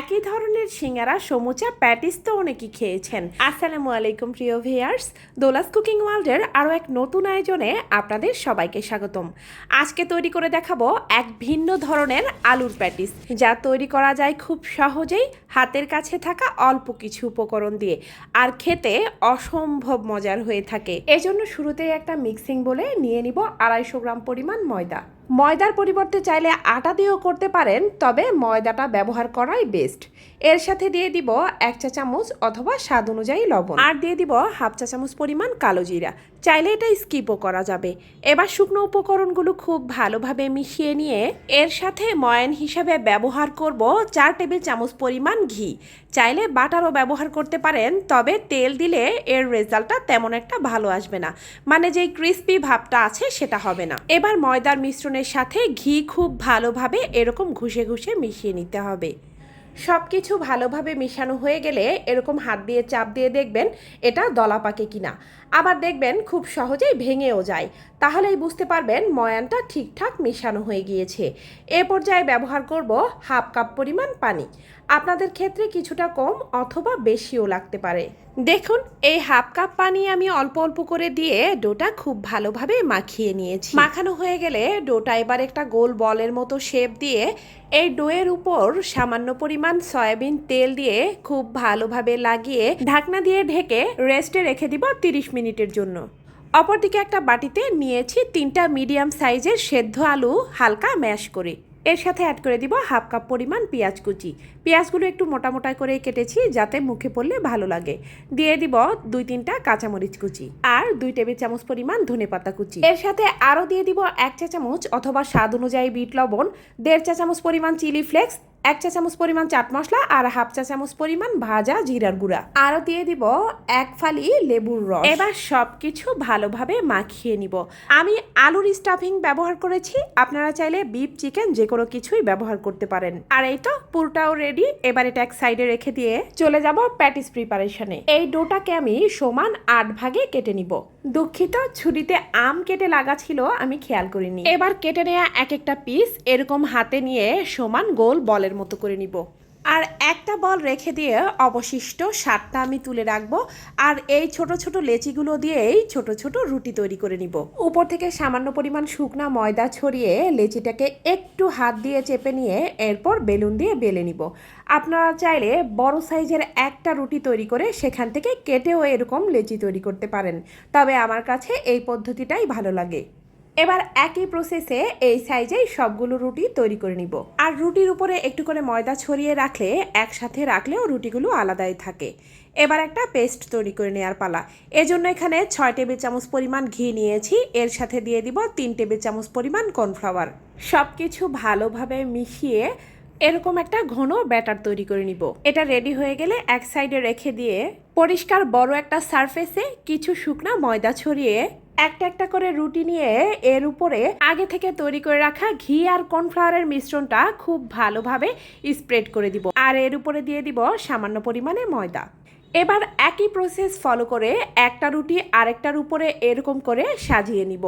একই ধরনের সিঙ্গারা, সমুচা, প্যাটিস তো অনেকেই খেয়েছেন। আসসালামু আলাইকুম, প্রিয় ভিয়ার্স দোলাস কুকিং ওয়ার্ল্ডের আরও এক নতুন আয়োজনে আপনাদের সবাইকে স্বাগতম। আজকে তৈরি করে দেখাবো এক ভিন্ন ধরনের আলুর প্যাটিস, যা তৈরি করা যায় খুব সহজেই হাতের কাছে থাকা অল্প কিছু উপকরণ দিয়ে, আর খেতে অসম্ভব মজার হয়ে থাকে। এজন্য শুরুতেই একটা মিক্সিং বলে নিয়ে নিব আড়াইশো গ্রাম পরিমাণ ময়দা। ময়দার পরিবর্তে চাইলে আটা দিয়েও করতে পারেন, তবে ময়দাটা ব্যবহার করাই বেস্ট এর সাথে দিয়ে দিব এক চা চামচ অথবা স্বাদ অনুযায়ী লবণ। আর দিয়ে দিব হাফ চা চামচ পরিমাণ কালো জিরা। চাইলে এটা স্কিপও করা যাবে। এবার শুকনো উপকরণগুলো খুব ভালোভাবে মিশিয়ে নিয়ে এর সাথে ময়ান হিসাবে ব্যবহার করব চার টেবিল চামচ পরিমাণ ঘি। চাইলে বাটারও ব্যবহার করতে পারেন, তবে তেল দিলে এর রেজাল্টটা তেমন একটা ভালো আসবে না। মানে যেই ক্রিস্পি ভাবটা আছে সেটা হবে না। এবার ময়দার মিশ্রণের সাথে ঘি খুব ভালোভাবে এরকম ঘুষে ঘুষে মিশিয়ে নিতে হবে। সব কিছু ভালোভাবে মেশানো হয়ে গেলে এরকম হাত দিয়ে চাপ দিয়ে দেখবেন এটা দলা পাকে কিনা। আবার দেখবেন খুব সহজেই ভেঙেও যায়। তাহলেই বুঝতে পারবেন ময়ানটা ঠিকঠাক মেশানো হয়ে গিয়েছে। এ পর্যায়ে ব্যবহার করব হাফ কাপ পরিমাণ পানি। আপনাদের ক্ষেত্রে কিছুটা কম অথবা বেশিও লাগতে পারে। দেখুন, এই হাফ কাপ পানি আমি অল্প অল্প করে দিয়ে ডোটা খুব ভালোভাবে মাখিয়ে নিয়েছি। মাখানো হয়ে গেলে ডোটা এবার একটা গোল বলের মতো শেপ দিয়ে এই ডোয়ের উপর সামান্য পরিমাণ সয়াবিন তেল দিয়ে খুব ভালোভাবে লাগিয়ে ঢাকনা দিয়ে ঢেকে রেস্টে রেখে দিব তিরিশ মিনিটের জন্য। অপরদিকে একটা বাটিতে নিয়েছি তিনটা মিডিয়াম সাইজের সেদ্ধ আলু হালকা ম্যাশ করে। এর সাথে অ্যাড করে দিব হাফ কাপ পরিমাণ পেঁয়াজ কুচি। পেঁয়াজগুলো একটু মোটা মোটা করে কেটেছি যাতে মুখে পড়লে ভালো লাগে। দিয়ে দিব দুই তিনটা কাঁচামরিচ কুচি আর দুই টেবিল চামচ পরিমাণ ধনে পাতা কুচি। এর সাথে আরও দিয়ে দিব এক চা চামচ অথবা স্বাদ অনুযায়ী বিট লবণ, দেড় চা চামচ পরিমাণ চিলি ফ্লেক্স এক চা চামচ পরিমাণ চাট মশলা আর হাফ চা চামচ পরিমাণ ভাজা জিরার গুঁড়া। আরও দিয়ে দিব এক ফালি লেবুর রস। এবার সব কিছু ভালোভাবে মাখিয়ে নিব। আমি আলুর স্টাফিং ব্যবহার করেছি। আপনারা চাইলে বিফ চিকেন যে কোনো কিছুই ব্যবহার করতে পারেন। আর এই তো পুরটাও রেডি এবার এটা এক সাইডে রেখে দিয়ে চলে যাব প্যাটিস প্রিপারেশনে এই ডোটাকে আমি সমান আট ভাগে কেটে নিব। দুঃখিত, ছুরিতে আম কেটে লাগা ছিল, আমি খেয়াল করিনি। এবার কেটে নেওয়া এক একটা পিস এরকম হাতে নিয়ে সমান গোল বলের মতো করে নিব। আর একটা বল রেখে দিয়ে অবশিষ্ট সাতটা আমি তুলে রাখব। আর এই ছোট ছোট লেচিগুলো দিয়েই ছোট ছোট রুটি তৈরি করে নিব। উপর থেকে সামান্য পরিমাণ শুকনা ময়দা ছড়িয়ে লেচিটাকে একটু হাত দিয়ে চেপে নিয়ে এরপর বেলুন দিয়ে বেলে নিব। আপনারা চাইলে বড় সাইজের একটা রুটি তৈরি করে সেখান থেকে কেটেও এরকম লেচি তৈরি করতে পারেন। তবে আমার কাছে এই পদ্ধতিটাই ভালো লাগে। এবার একই প্রসেসে এই সাইজেই সবগুলো রুটি তৈরি করে নিব। আর রুটির উপরে একটু করে ময়দা ছড়িয়ে রাখলে, একসাথে রাখলেও রুটিগুলো আলাদাই থাকে। এবার একটা পেস্ট তৈরি করে নেওয়ার পালা। এজন্য এখানে ছয় টেবিল চামচ পরিমাণ ঘি নিয়েছি। এর সাথে দিয়ে দিব তিন টেবিল চামচ পরিমাণ কর্নফ্লাওয়ার সব কিছু ভালোভাবে মিশিয়ে এরকম একটা ঘন ব্যাটার তৈরি করে নিব। এটা রেডি হয়ে গেলে এক সাইডে রেখে দিয়ে পরিষ্কার বড় একটা সারফেসে কিছু শুকনা ময়দা ছড়িয়ে একটা একটা করে রুটি নিয়ে এর উপরে আগে থেকে তৈরি করে রাখা ঘি আর কর্নফ্লাওয়ারের মিশ্রণটা খুব ভালোভাবে স্প্রেড করে দিব। আর এর উপরে দিয়ে দিব সামান্য পরিমাণে ময়দা। এবার একই প্রসেস ফলো করে একটা রুটি আরেকটার উপরে এরকম করে সাজিয়ে নিব।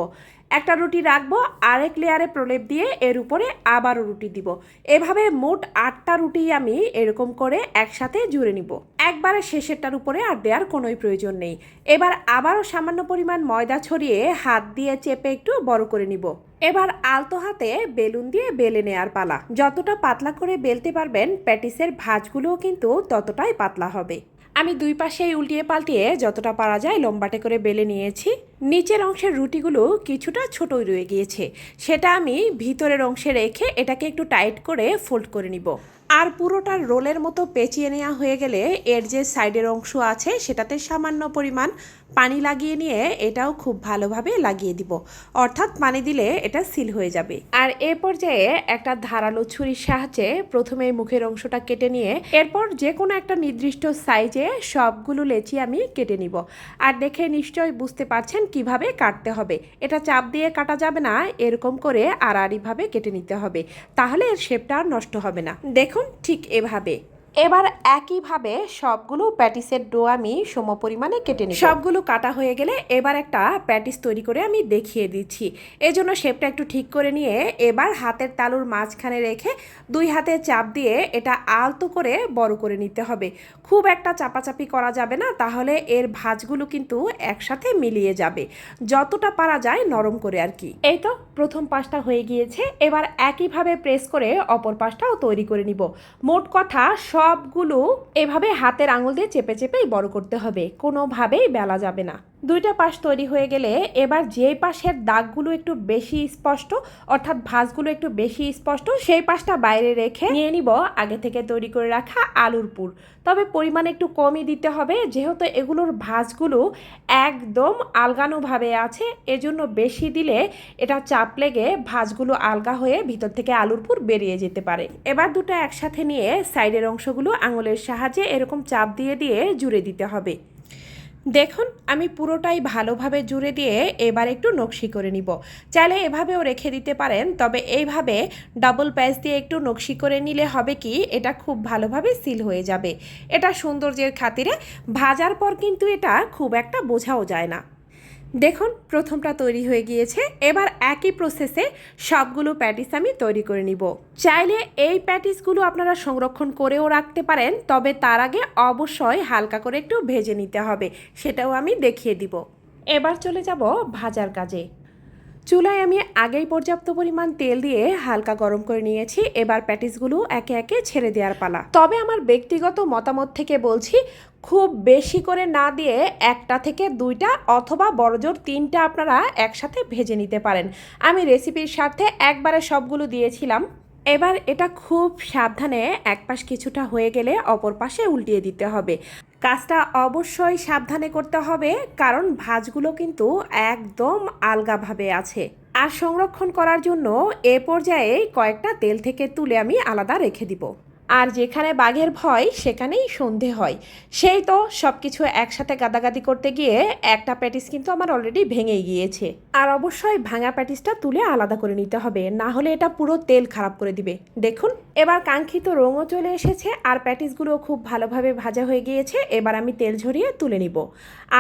একটা রুটি রাখব, আরেক লেয়ারে প্রলেপ দিয়ে এর উপরে আবারও রুটি দিব। এভাবে মোট আটটা রুটি আমি এরকম করে একসাথে জুড়ে নিব। একবারে শেষেরটার উপরে আর দেওয়ার কোনোই প্রয়োজন নেই। এবার আবারও সামান্য পরিমাণ ময়দা ছড়িয়ে হাত দিয়ে চেপে একটু বড় করে নিব। এবার আলতো হাতে বেলুন দিয়ে বেলে নেয়ার পালা। যতটা পাতলা করে বেলতে পারবেন, প্যাটিসের ভাঁজগুলোও কিন্তু ততটাই পাতলা হবে। আমি দুই পাশেই উল্টিয়ে পাল্টিয়ে যতটা পারা যায় লম্বাটে করে বেলে নিয়েছি। নিচের অংশের রুটিগুলো কিছুটা ছোটই রয়ে গিয়েছে। সেটা আমি ভিতরের অংশে রেখে এটাকে একটু টাইট করে ফোল্ড করে নিব। আর পুরোটা রোলের মতো পেঁচিয়ে নেওয়া হয়ে গেলে এর যে সাইডের অংশ আছে সেটাতে সামান্য পরিমাণ পানি লাগিয়ে নিয়ে এটাও খুব ভালোভাবে লাগিয়ে দিব। অর্থাৎ পানি দিলে এটা সিল হয়ে যাবে। আর এ পর্যায়ে একটা ধারালো ছুরির সাহায্যে প্রথমে মুখের অংশটা কেটে নিয়ে এরপর যে কোনো একটা নির্দিষ্ট সাইজে সবগুলো লেচি আমি কেটে নিব। আর দেখে নিশ্চয়ই বুঝতে পারছেন কীভাবে কাটতে হবে? এটা চাপ দিয়ে কাটা যাবে না, এরকম করে আড়াআড়িভাবে কেটে নিতে হবে। তাহলে এর শেপটা আর নষ্ট হবে না। দেখুন ঠিক এভাবে। এবার একইভাবে সবগুলো প্যাটিসের ডো আমি সম পরিমাণে কেটে নিই সবগুলো কাটা হয়ে গেলে এবার একটা প্যাটিস তৈরি করে আমি দেখিয়ে দিচ্ছি। এজন্য শেপটা একটু ঠিক করে নিয়ে এবার হাতের তালুর মাঝখানে রেখে দুই হাতে চাপ দিয়ে এটা আলতো করে বড় করে নিতে হবে। খুব একটা চাপাচাপি করা যাবে না, তাহলে এর ভাঁজগুলো কিন্তু একসাথে মিলিয়ে যাবে। যতটা পারা যায় নরম করে আর কি। এই তো প্রথম পাশটা হয়ে গিয়েছে, এবার একইভাবে প্রেস করে অপর পাশটাও তৈরি করে নিব। মোট কথা সবগুলো এভাবে হাতের আঙুল দিয়ে চেপে চেপেই বড় করতে হবে। কোনোভাবেই বেলা যাবে না। দুইটা পাশ তৈরি হয়ে গেলে এবার যে পাশের দাগগুলো একটু বেশি স্পষ্ট, অর্থাৎ ভাঁজগুলো একটু বেশি স্পষ্ট, সেই পাশটা বাইরে রেখে নিয়ে নিব আগে থেকে তৈরি করে রাখা আলুর পুর। তবে পরিমাণ একটু কমই দিতে হবে, যেহেতু এগুলোর ভাঁজগুলো একদম আলগানোভাবে আছে, এজন্য বেশি দিলে এটা চাপ লেগে ভাঁজগুলো আলগা হয়ে ভিতর থেকে আলুর পুর বেরিয়ে যেতে পারে। এবার দুটো একসাথে নিয়ে সাইডের অংশগুলো আঙুলের সাহায্যে এরকম চাপ দিয়ে দিয়ে জুড়ে দিতে হবে। দেখুন, আমি পুরোটাই ভালোভাবে জুড়ে দিয়ে এবার একটু নকশি করে নিব। চাইলে এভাবেও রেখে দিতে পারেন, তবে এইভাবে ডাবল প্যাচ দিয়ে একটু নকশি করে নিলে হবে কি, এটা খুব ভালোভাবে সিল হয়ে যাবে। এটা সৌন্দর্যের খাতিরে ভাজার পর কিন্তু এটা খুব একটা বোঝাও যায় না। দেখুন, প্রথমটা তৈরি হয়ে গিয়েছে। এবার একই প্রসেসে সবগুলো প্যাটিস আমি তৈরি করে নিব। চাইলে এই প্যাটিসগুলো আপনারা সংরক্ষণ করেও রাখতে পারেন, তবে তার আগে অবশ্যই হালকা করে একটু ভেজে নিতে হবে, সেটাও আমি দেখিয়ে দিব। এবার চলে যাব ভাজার কাজে। চুলায় আমি আগেই পর্যাপ্ত পরিমাণ তেল দিয়ে হালকা গরম করে নিয়েছি। এবার প্যাটিসগুলো একে একে ছেড়ে দেওয়ার পালা। তবে আমার ব্যক্তিগত মতামত থেকে বলছি, খুব বেশি করে না দিয়ে একটা থেকে দুইটা অথবা বড়জোর তিনটা আপনারা একসাথে ভেজে নিতে পারেন। আমি রেসিপির স্বার্থে একবারে সবগুলো দিয়েছিলাম। এবার এটা খুব সাবধানে এক পাশ কিছুটা হয়ে গেলে অপর পাশে উল্টিয়ে দিতে হবে। কাজটা অবশ্যই সাবধানে করতে হবে, কারণ ভাঁজগুলো কিন্তু একদম আলগাভাবে আছে। আর সংরক্ষণ করার জন্য এ পর্যায়ে কয়েকটা তেল থেকে তুলে আমি আলাদা রেখে দিব। আর যেখানে বাঘের ভয়, সেখানেই সন্ধে হয়। সেই তো সব কিছু একসাথে গাদাগাদি করতে গিয়ে একটা প্যাটিস কিন্তু আমার অলরেডি ভেঙে গিয়েছে। আর অবশ্যই ভাঙা প্যাটিসটা তুলে আলাদা করে নিতে হবে, না হলে এটা পুরো তেল খারাপ করে দিবে। দেখুন, এবার কাঙ্ক্ষিত রঙও চলে এসেছে আর প্যাটিসগুলো খুব ভালোভাবে ভাজা হয়ে গিয়েছে, এবার আমি তেল ঝরিয়ে তুলে নিব।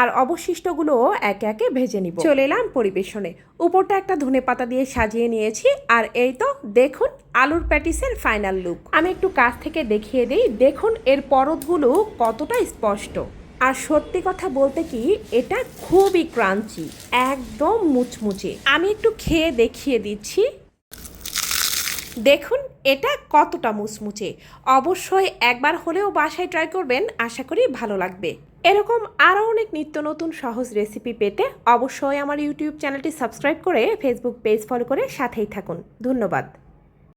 আর অবশিষ্টগুলো একে একে ভেজে নিব। চলে এলাম পরিবেশনে। উপরটা একটা ধনে পাতা দিয়ে সাজিয়ে নিয়েছি, আর এই তো দেখুন আলুর প্যাটিসের ফাইনাল লুক আমি একটু কাছ থেকে দেখিয়ে দিই, দেখুন এর পরতগুলো কতটা স্পষ্ট। আর সত্যি কথা বলতে কি, এটা খুবই ক্রাঞ্চি একদম মুচমুচে। আমি একটু খেয়ে দেখিয়ে দিচ্ছি। দেখুন, এটা কতটা মুচমুচে। অবশ্যই একবার হলেও বাসায় ট্রাই করবেন, আশা করি ভালো লাগবে। এরকম আরও অনেক নিত্য নতুন সহজ রেসিপি পেতে অবশ্যই আমার ইউটিউব চ্যানেলটি সাবস্ক্রাইব করে ফেসবুক পেজ ফলো করে সাথেই থাকুন। ধন্যবাদ।